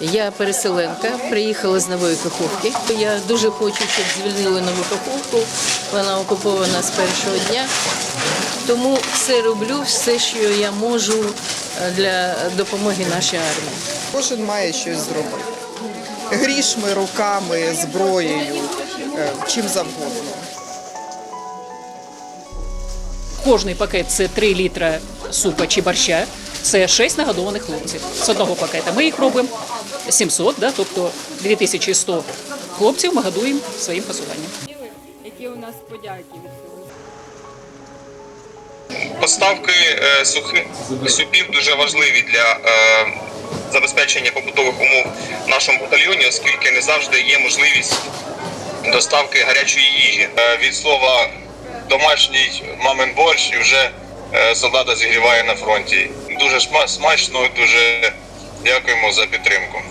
Я переселенка, приїхала з нової Каховки. Я дуже хочу, щоб звільнили нову Каховку. Вона окупована з першого дня. Тому все роблю, все, що я можу е, для допомоги нашій армії. Кожен має щось зробити. Грішми, руками, зброєю, е, чим завгодно. Кожний пакет це 3 літра супа чи борща. Це 6 нагодованих хлопців з одного пакета. Ми їх робимо 700, да, тобто 2100 хлопців ми годуємо своїм посуванням. які у нас подяки. Поставки е, сухих супів дуже важливі для е, забезпечення побутових умов в нашому батальйоні, оскільки не завжди є можливість доставки гарячої їжі. Е, від слова домашній мамин борщ і вже е, солдата зігріває на фронті. Дуже смачно, дуже дякуємо за підтримку.